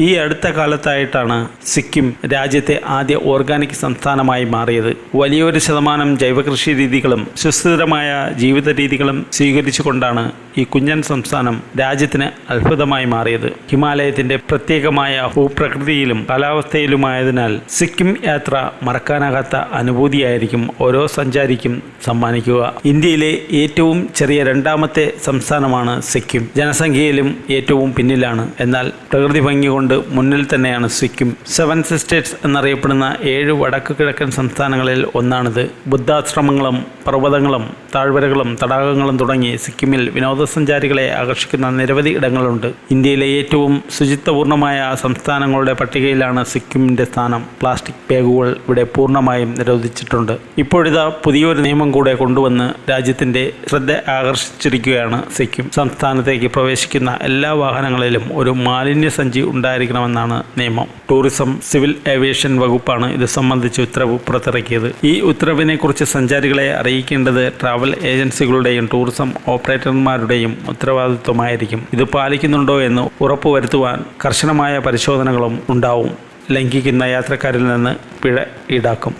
ഈ അടുത്ത കാലത്തായിട്ടാണ് സിക്കിം രാജ്യത്തെ ആദ്യ ഓർഗാനിക് സംസ്ഥാനമായി മാറിയത്. വലിയൊരു ശതമാനം ജൈവകൃഷി രീതികളും സുസ്ഥിരമായ ജീവിത രീതികളും സ്വീകരിച്ചുകൊണ്ടാണ് ഈ കുഞ്ഞൻ സംസ്ഥാനം രാജ്യത്തിന് അത്ഭുതമായി മാറിയത്. ഹിമാലയത്തിന്റെ പ്രത്യേകമായ ഭൂപ്രകൃതിയിലും കാലാവസ്ഥയിലുമായതിനാൽ സിക്കിം യാത്ര മറക്കാനാകാത്ത അനുഭൂതിയായിരിക്കും ഓരോ സഞ്ചാരിക്കും സമ്മാനിക്കുക. ഇന്ത്യയിലെ ഏറ്റവും ചെറിയ രണ്ടാമത്തെ സംസ്ഥാനമാണ് സിക്കിം. ജനസംഖ്യയിലും ഏറ്റവും പിന്നിലാണ്. എന്നാൽ പ്രകൃതി ഭംഗി കൊണ്ട് മുന്നിൽ തന്നെയാണ് സിക്കിം. സെവൻ സിസ്റ്റേഴ്സ് എന്നറിയപ്പെടുന്ന ഏഴ് വടക്ക് കിഴക്കൻ സംസ്ഥാനങ്ങളിൽ ഒന്നാണിത്. ബുദ്ധാശ്രമങ്ങളും പർവതങ്ങളും താഴ്വരകളും തടാകങ്ങളും തുടങ്ങി സിക്കിമിൽ വിനോദസഞ്ചാരികളെ ആകർഷിക്കുന്ന നിരവധി ഇടങ്ങളുണ്ട്. ഇന്ത്യയിലെ ഏറ്റവും ശുചിത്വപൂർണമായ സംസ്ഥാനങ്ങളുടെ പട്ടികയിലാണ് സിക്കിമിന്റെ സ്ഥാനം. പ്ലാസ്റ്റിക് ബാഗുകൾ ഇവിടെ പൂർണമായും നിരോധിച്ചിട്ടുണ്ട്. ഇപ്പോഴിതാ പുതിയൊരു നിയമം കൂടെ കൊണ്ടുവന്ന് രാജ്യത്തിന്റെ ശ്രദ്ധ ആകർഷിച്ചിരിക്കുകയാണ് സിക്കിം. സംസ്ഥാനത്തേക്ക് പ്രവേശിക്കുന്ന എല്ലാ വാഹനങ്ങളിലും ഒരു മാലിന്യ സഞ്ചി ഉണ്ടായിരിക്കണമെന്നാണ് നിയമം. ടൂറിസം സിവിൽ ഏവിയേഷൻ വകുപ്പാണ് ഇത് സംബന്ധിച്ച് ഉത്തരവ് പുറത്തിറക്കിയത്. ഈ ഉത്തരവിനെ കുറിച്ച് സഞ്ചാരികളെ അറിയിക്കേണ്ടത് ട്രാവൽ ഏജൻസികളുടെയും ടൂറിസം ഓപ്പറേറ്റർമാരുടെയും ഉത്തരവാദിത്വമായിരിക്കും. ഇത് പാലിക്കുന്നുണ്ടോ എന്ന് ഉറപ്പുവരുത്തുവാൻ കർശനമായ പരിശോധനകളും ഉണ്ടാവും. ലംഘിക്കുന്ന യാത്രക്കാരിൽ നിന്ന് പിഴ ഈടാക്കും.